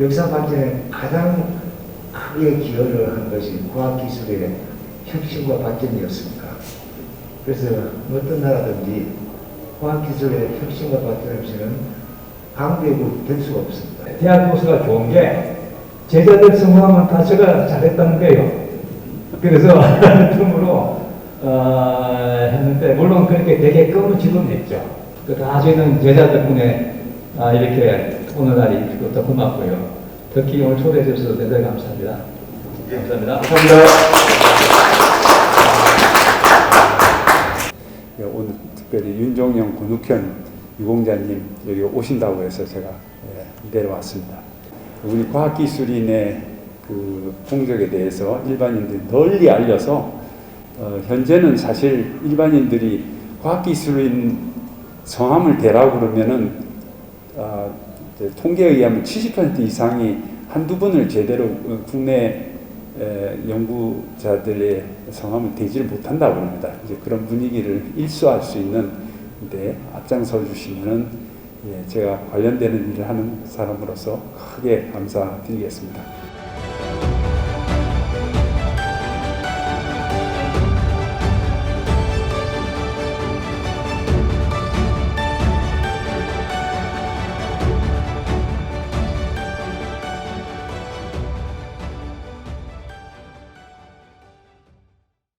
역사 발전에 가장 크게 기여를 한 것이 과학기술의 혁신과 발전이었습니다. 그래서 어떤 나라든지 과학기술의 혁신과 발전 없이는 강대국 될 수가 없습니다. 대학 교수가 좋은 게 제자들 성공하면 다 제가 잘했다는 거예요. 그래서 틈으로 어, 했는데 물론 그렇게 되게끔은 지금 했죠. 그다 저희는 제자 덕분에 아, 이렇게 오늘날이 더 고맙고요. 특히 오늘 초대해 주셔서 대단히 감사합니다. 감사합니다. 예, 오늘 특별히 윤종영 권욱현 유공자님 여기 오신다고 해서 제가 예, 내려왔습니다. 우리 과학기술인의 그 공적에 대해서 일반인들이 널리 알려서 어, 현재는 사실 일반인들이 과학기술인 성함을 대라고 그러면은 아, 이제 통계에 의하면 70% 이상이 한두 분을 제대로 어, 국내 에, 연구자들의 성함을 대지를 못한다고 합니다. 이제 그런 분위기를 일소할 수 있는 데 앞장서 주시면은 예, 제가 관련되는 일을 하는 사람으로서 크게 감사드리겠습니다.